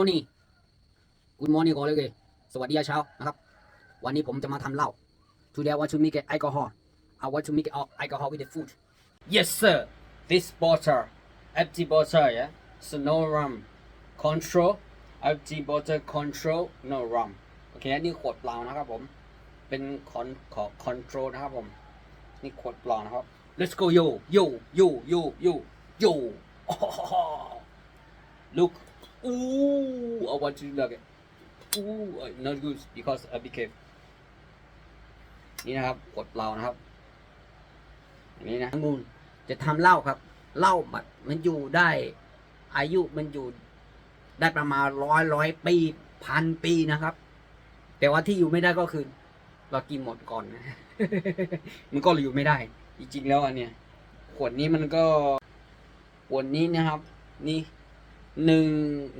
morning Good morning ก่อนเลยเกสวัสดีเช้านะครับ วันนี้ผมจะมาทำเหล้า Today I want to make alcohol I want to make alcohol with the food Yes sir This bottle empty bottle yeah so no rum control empty bottle control no rum โอเคนนี้ขวดเปล่านะครับผม เป็นคอนขอ control นะครับผม นี่ขวดเปล่านะครับ Let's go yo yo yo yo yo yo oh, Look Ooh I want to look it Ooh not good because I became นี่นะครับขวดเปล่านะครับอันนี้นะงูนจะทำเหล้าครับเหล้ามันมันอยู่ได้ อายุมันอยู่ได้ประมาณร้อยร้อยปีพันปีนะครับ แต่ว่าที่อยู่ไม่ได้ก็คือ เรากินหมดก่อนนะ มันก็อยู่ไม่ได้ จริงๆแล้วอันเนี้ยขวดนี้มันก็ขวดนี้นะครับ นี่ หนึ่ง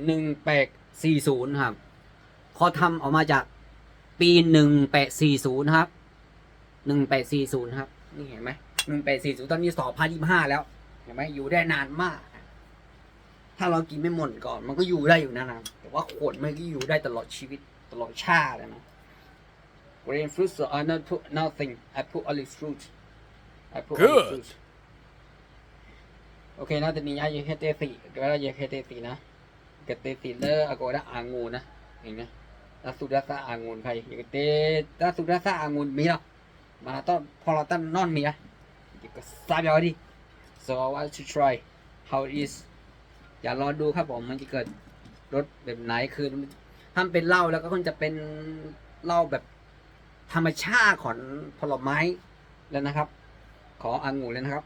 หนึ่งแปดสี่ศูนย์ครับเขาทำออกมาจากปีหนึ่งแปดสี่ศูนย์ครับหนึ่งแปดสี่ศูนย์ครับ นี่เห็นไหมหนึ่งแปดสี่ศูนย์ตอนนี้สองพันยี่ห้าแล้ว เห็นไหมอยู่ได้นานมาก ถ้าเรากินไม่หมดก่อน มันก็อยู่ได้อยู่นานๆแต่ว่าขวดมันก็อยู่ได้ตลอดชีวิตตลอดชาติเลยนะ Green fruit so I not put nothing I put olive fruit I put olive Good. fruit โอเคนะแต่นี้ยาเฮเตสีก็ได้ยาเฮเตสีนะเกเตสีเลอร์อากได้อางูนะเห็นไหมถ้าสุดาซาอางูใครอยากเตถ้าสุดาซาอางูมีหรอมาต้อนพอเราตั้นนอนมีอะก็ซาบยอดิ so I want to try how it is อย่ารอดูครับผมมันจะเกิดรสแบบไหนคือถ้ามเป็นเหล้าแล้วก็คงจะเป็นเหล้าแบบธรรมชาติของผลไม้แล้วนะครับ ขอองุ่นเลยนะครับ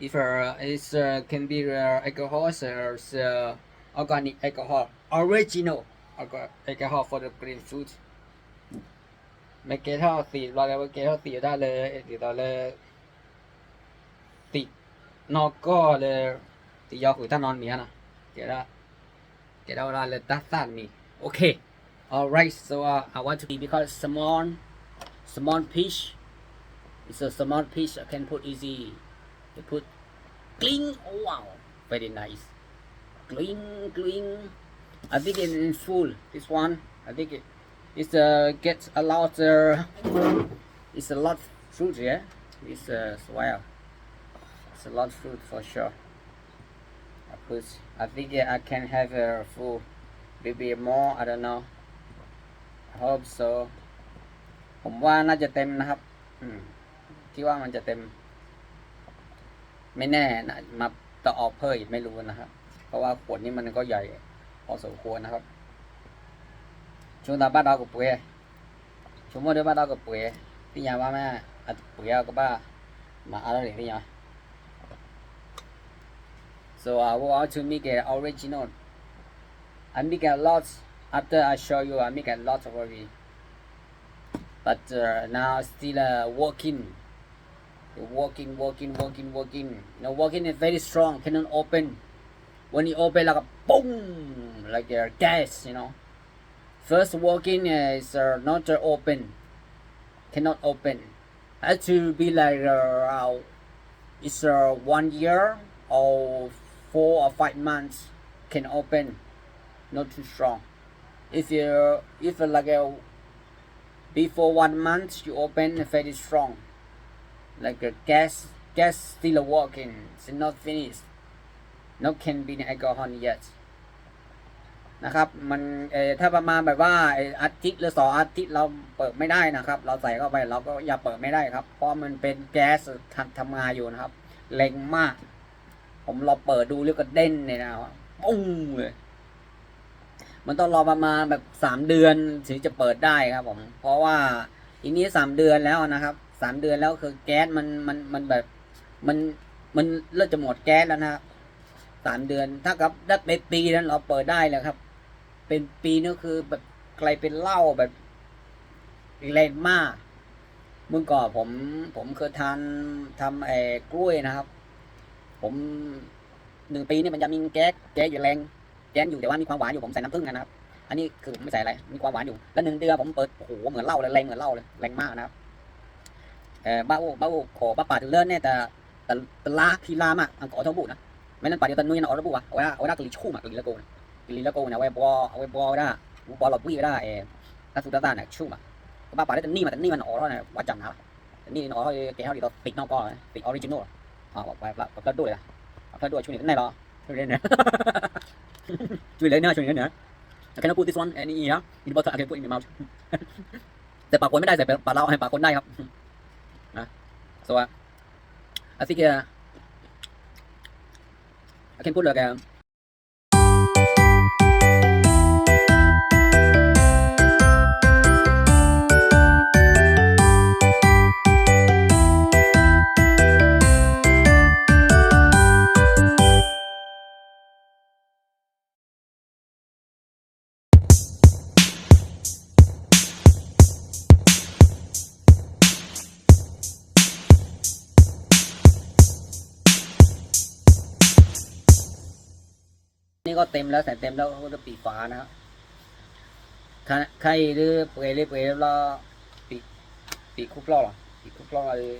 if uh, it's uh, can be uh, alcohol so it's, uh, organic alcohol original alco- alcohol for the green fruit ไม่เกท่าสีเราเลยไม่เกท่าสีได้เลยเดี๋ยวเราเลยตินอกก็เลยติยอคุยตั้งนอนมีนะเดี๋ยวละเดี๋ยวเราเลยตั้งสั้นมีโอเค alright so uh, I want to be because small small fish it's a small fish I can put easy to put cling oh wow very nice cling cling I think it's in full this one I think it it's uh gets a lot uh, it's a lot fruit yeah it's uh swell it's a lot fruit for sure I put I think yeah, I can have a full maybe more I don't know I hope so ผมว่าน่าจะเต็มนะครับ อืมคิดว่ามันจะเต็ม ไม่แน่นะมาต่อออกเพิ่มอีกไม่รู้นะครับ เพราะว่าขวดนี้มันก็ใหญ่พอสมควรนะครับช่วงตาบ้านเรากับปุ๋ยช่วงเมื่อเดือนบ้านเรากับปุ๋ยพี่ยาว่าแม่อะปุ๋ยเอากับบ้ามาอะไรพี่ยา so I want to make it original I make a lot after I show you I make a lot already but uh, now still uh, working working working working working you know working is very strong. Cannot open. When you open like a boom like a gas you know. First working is uh, not uh, open. Cannot open. Has to be like uh, it's uh, one year or four or five months can open. Not too strong. If you if uh, like a before one month you open very strong like a gas gas still working it's not finished no can be alcohol yet นะครับมันเออถ้าประมาณแบบว่าเอ่อาทิตย์หรือสองอาทิตย์เราเปิดไม่ได้นะครับ เราใส่เข้าไปเราก็อย่าเปิดไม่ได้ครับ เพราะมันเป็นแก๊สทำทำงานอยู่นะครับแรงมาก ผมเราเปิดดูแล้วก็เด้นเลยนะครับปุ้งเลยมันต้องรอประมาณแบบสามเดือนถึงจะเปิดได้ครับผม เพราะว่าอีนี้สามเดือนแล้วนะครับ สามเดือนแล้วคือแก๊สมันมันมันแบบ มันมันเริ่มจะหมดแก๊สแล้วนะครับสามเดือนถ้ากับได้เป็นปีนั้นเราเปิดได้แล้วครับ เป็นปีนี่คือแบบไกลเป็นเหล้าแบบแรงมากเมื่อก่อนผม ผมเคยทานทำไอ้กล้วยนะครับ ผมหนึ่งปีนี่มันจะมีแก๊สแก๊สอยู่แรงแก๊สอยู่แต่ว่ามีความหวานอยู่ผมใส่น้ำผึ้งนนะครับ อันนี้คือผมไม่ใส่อะไรมีความหวานอยู่แล้วหนึ่งเดือนผมเปิดโอ้โหเหมือนเหล้าเลยแรงเหมือนเหล้าเลยแรงมากนะครับ เออบ้าโอ้บ้าโอ้ขอป้าป่าถึงเลิศเนี่ยแต่แต่ลาพีลามอะอังกอร์เท่าบุนะไม่นั้นป่าเดียวตันนุ้ยนะออร์บุอะเอาไว้เอาไว้กลีชู่มากลีละโกนกินแล้วกูเนี่ยไว้บอเอาไว้บอได้บอหลบวิ่งได้เอถ้าสุดท้ายเนี่ยชุ่มอะก็บ้าป่าได้แต่นี่มันแต่นี่มันอ๋อแล้วเนี่ยว่าจังนะต่นี่อ๋อแกเขาดีต่อปิดนอกก็ปิดออริจินอลอ่าบอกไปแล้วก็ด้วยอะก็ด้วยช่วยนี่ไหนหรอช่วยเล่นเนี่ยช่วยเล่นนะช่วยเล่นนะ I cannot put this one any here in the bottle I can put in my mouth แต่ปากคนไม่ได้แต่ปากเราให้ปากคนได้ครับ นะสวัสดีอาซิเกียอาเคนพูดเลยแก ก็เต็มแล้วใส่เต็มแล้วก็จะปิดฝานะครับใครใครหรือเปรย์หรือเปรย์แล้วปิดปิดคุกล้อหรอปิดคุกล้อเลย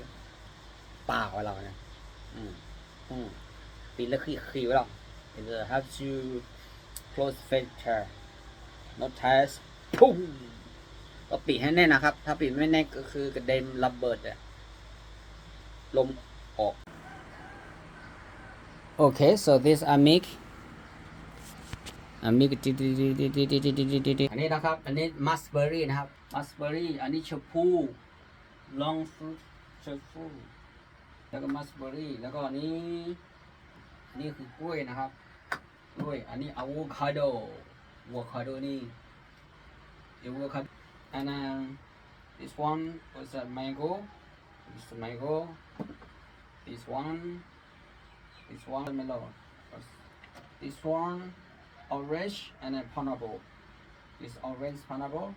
เปล่าไว้เราเนี่ยอืมอืมปิดแล้วขี้ขี้ไว้เรา and uh, have to close filter not test พุ่งก็ปิดให้แน่นนะครับ ถ้าปิดไม่แน่นก็คือกระเด็นระเบิดอะลมออก Okay, so this I make อันนี้ก็อันนี้นะครับ อันนี้มัสเบอรี่นะครับ มัสเบอรี่ อันนี้ชมพูลองฟรุตชมพูแล้วก็มัสเบอรี่ แล้วก็อันนี้อันนี้คือกล้วยนะครับ กล้วย อันนี้อะโวคาโดอะโวคาโดนี่อะโวคาโด and uh, this one was a mango this mango this one this one melon this one orange and then pineapple. This orange pineapple.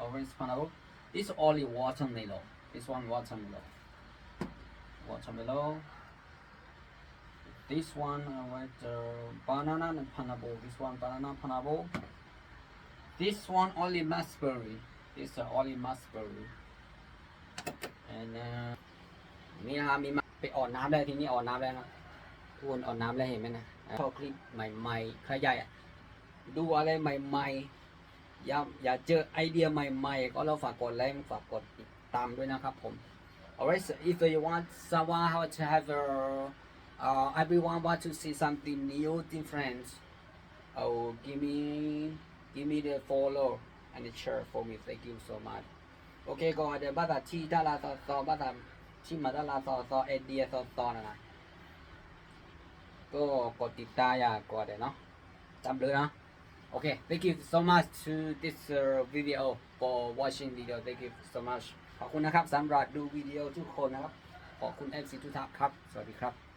Orange pineapple. This only watermelon. This one watermelon. Watermelon. This one uh, with uh, banana and pineapple. This one banana pineapple. This one only raspberry. This uh, only raspberry. And uh, นี่นะครับมีมาไปอ่อนน้ำได้ทีนี้อ่อนน้ำแล้วนะทุกคนอ่อนน้ำแล้วเห็นไหมนะ ชอบคลิปใหม่ๆ ใครใหญ่ดูอะไรใหม่ๆ อย่าอย่าเจอไอเดียใหม่ๆ ก็เราฝากกดไลค์ฝากกดติดตามด้วยนะครับผม alright so if you want someone how to have a uh, everyone want to see something new different oh give me give me the follow and the share for me thank you so much โอเคก็เดี๋ยวบ้าตาที่ดาราต่อต่อบ้าตาที่มาดาราต่อต่อไอเดียต่อต่อนะนะ ก็กดติดตามอย่ากดเลยเนาะจำเลยนะโอเค thank you so much to this uh, video for watching video thank you so much ขอบคุณนะครับสำหรับดูวิดีโอทุกคนนะครับ ขอบคุณ MC ทุกท่านครับ สวัสดีครับ